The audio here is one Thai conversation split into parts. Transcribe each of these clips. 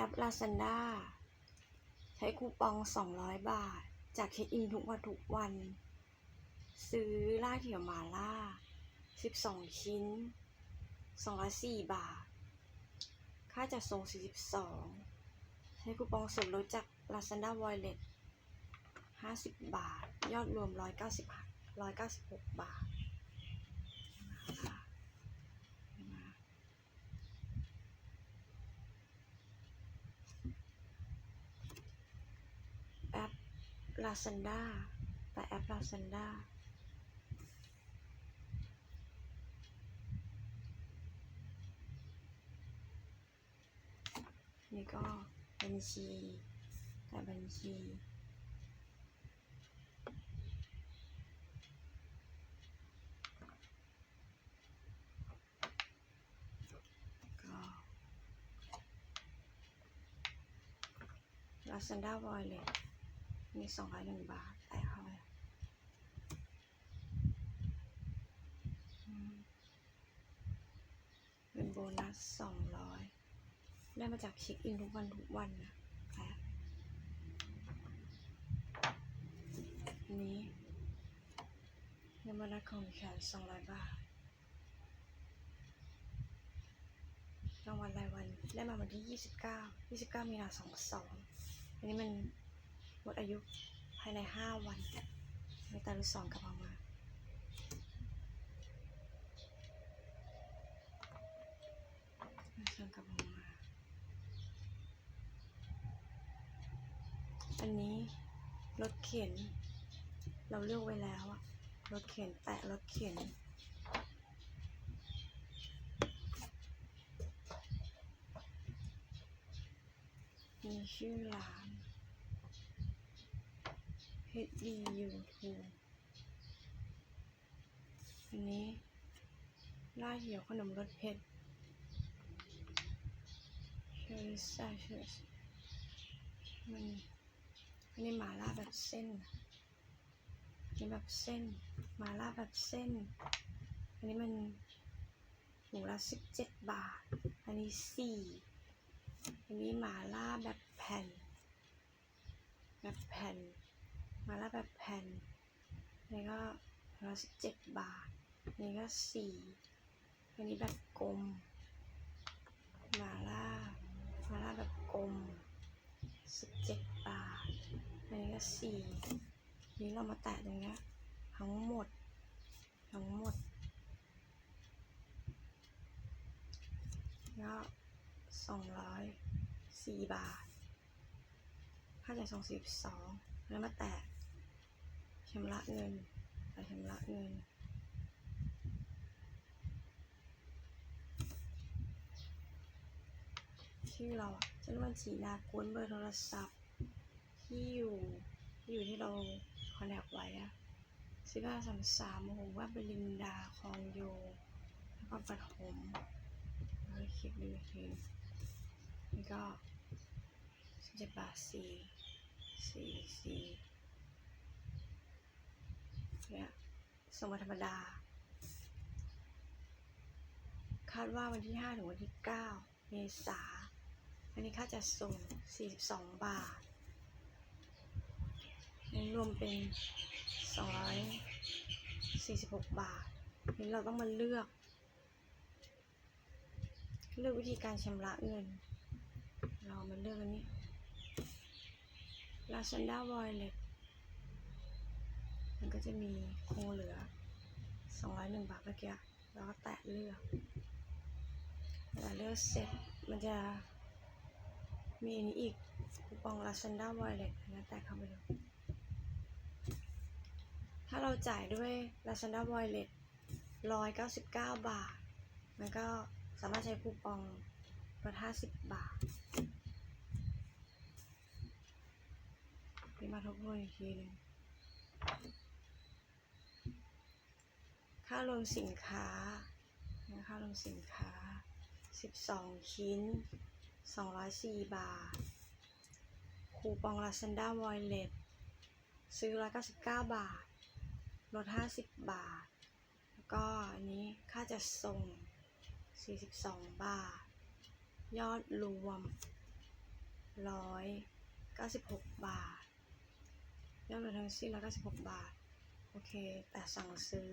อป Lazada ใช้คูปอง 200 บาท จากเช็คอินทุกวันทุกวัน ซื้อล่าเถียวหมาล่า 12 ชิ้น 204 บาท ค่าจัดส่ง 42 ใช้คูปองส่วนลดจาก Lazada Wallet 50 บาท ยอดรวม 190 196 บาทนะคะมา แอป ล Lazada แต่แอปล Lazada นี่ก็บัญชีแต่บัญชีลาซันด้าวอยเลย มีสองร้อยหนึ่งบาทแต่เข้าไปอืมเป็นโบนัสสองร้อยได้มาจากเช็คอินทุกวันทุกวันนะแต่นี้เงินโบนัสของดิฉันสองร้อยบาทรางวัลรายวันได้มาวันที่ยี่สิบเก้ายี่สิบเก้ามีนาสองสองอันนี้มัน หมดอายุภายในห้าวันในตาลุสองกลับออกมาสองกลับออกมา อันนี้รถเข็น เราเลือกไว้แล้วอะรถเข็นแตะรถเข็นมีชื่อร้าน HDU2 อันนี้ล่าเหี่ยวขนมรสเผ็ดเชอริซ่าเชอร์มันอันนี้หมาล่าแบบเส้นอันนี้แบบเส้นหมาล่าแบบเส้น อันนี้มันหมูละสิบเจ็ดบาท อันนี้สี่อันนี้หมาล่าแบบแผ่น แบบแผ่น มาล้วแบบแผ่น นี่ก็ร้อยสิบเจ็ดบาท นี่ก็สี่อันนี้แบบกลม มาล่า มาล่าแบบกลมสิบเจ็ดบาท อันนี้ก็สี่นี่เรามาแตะตรงเนี้ยทั้งหมด ทั้งหมดก็สองร้อยสี่บาทค่าจ่ายส่งสิบสอง แล้วมาแตะชำระเงินไปชำระเงิน ชื่อเราอะชื่อบัญชีนากวนเบอร์โทรศัพท์ ที่อยู่ที่อยู่ที่เราคอนแทคไว้อะสิบห้าสามสามโอ้โหว่าเป็นลินดาคองโยแล้วก็ปฐมแล้วก็คลิปดูอีกทีนี่ก็สิบเจ็ดบาทสี่ สี่สี่เนี่ยส่งมาธรรมดา คาดว่าวันที่ห้าถึงวันที่เก้าเมษาอันนี้ค่าจะส่ง42บาทนี่รวมเป็น246บาทนี่เราต้องมาเลือก เลือกวิธีการชำระเงิน เรามาเลือกอันนี้ Lazada Wallet มันก็จะมีคงเหลือ 201 บาทเมื่อกี้เราก็แตะเลือกเวลาเลือกเสร็จมันจะมีอันนี้อีกคูปอง Lazada Wallet นะแต่เข้าไปดูถ้าเราจ่ายด้วย Lazada Wallet 199 บาท มันก็สามารถใช้คูปองลด50 บาท นี่มาทบทวนอีกทีหนึงค่ารวมสินค้านะค่ารวมสินค้า 12 ชิ้น 204 บาท คูปอง Lazada Wallet ซื้อ 199 บาท ลด 50 บาท แล้วก็อันนี้ค่าจะส่ง 42 บาท ยอดรวมร้อยเก้าสิบหกบาท ยอดรวมทั้งสิ้นร้อยเก้าสิบหกบาท โอเค แต่สั่งซื้อ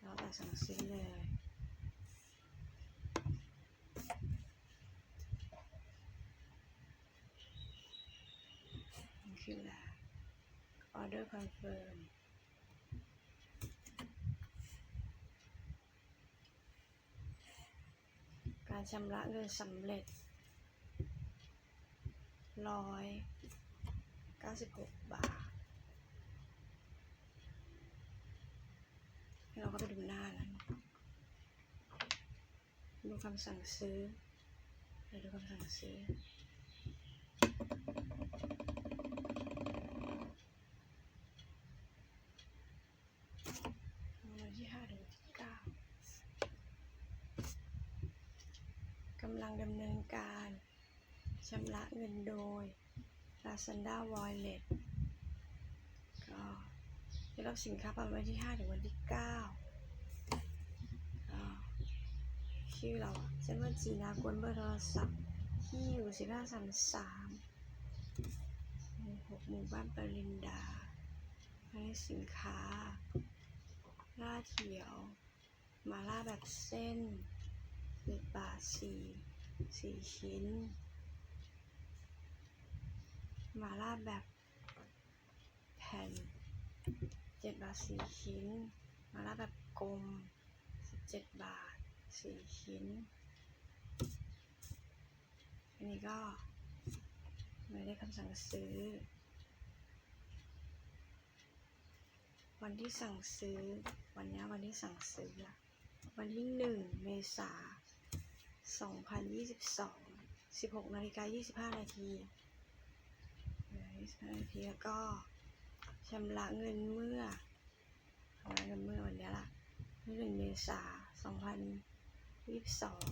แล้วแต่สั่งซื้อเลยคือแล้ว order confirm การชำระเงินสำเร็จร้อยเก้าสิบหกบาท ให้ เราก็ไปดูหน้านั้นดูคำสั่งซื้อไปดูคำสั่งซื้อ วันที่ห้าถึงที่เก้ากำลังดำเนินการชำระเงินโดย Lazada Wallet ได้รับสินค้าประมาณวันที่ห้าถึงวันที่เก้าชื่อเราอะเช่นว่าจีนากวนเบอร์โทรศัพท์ที่อยู่สิบห้าสามสามหมู่หกหมู่บ้านปรินดาให้สินค้าล่าเถียว มาล่าแบบเส้นสิบบาทสี่สี่ชิ้น มาล่าแบบแผ่นเจ็ดบาทสี่ชิ้น มาล่าแบบกลมสิบเจ็ดบาทสี่ชิ้น อันนี้ก็ไม่ได้คำสั่งซื้อ วันที่สั่งซื้อ วันนี้วันที่สั่งซื้อ วันที่หนึ่งเมษาสองพันยี่สิบสองสิบหกนาฬิกายี่สิบห้านาทียี่สิบห้านาทีแล้วก็ชำระเงินเมื่อ ษาสองพันยี่สิบสอง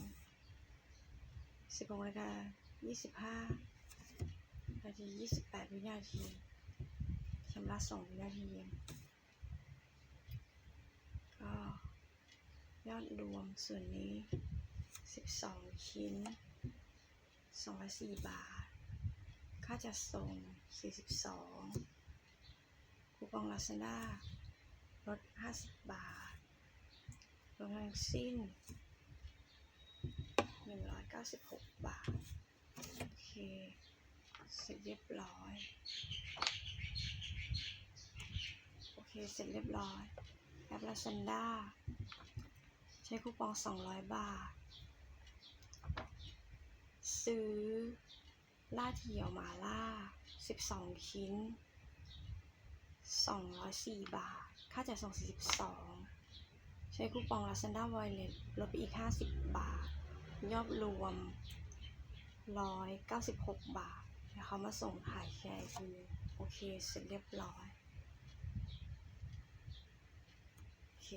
สิบหกนาฬิกายี่สิบห้านาทียี่สิบแปดวินาทีชำระสองวินาทีก็ยอดรวมส่วนนี้ 12 ชิ้น 204 บาท ค่าจัดส่ง 42 คูปองลาซาด้าลด 50 บาท รวมทั้งสิ้น 196 บาท โอเค เสร็จเรียบร้อย โอเค เสร็จเรียบร้อย แอปลาซันด้าใช้คูปอง 200 บาท ซื้อล่าเทียวหมาล่า 12 ชิ้น 204 บาท ค่าจ่ายส่ง 42 ใช้คูปอง Lazada Wallet ลดไปอีก 50 บาท ยอดรวม 196 บาทเดี๋ยวเขามาส่งถ่ายแชร์คือโอเค เสร็จเรียบร้อย โอเค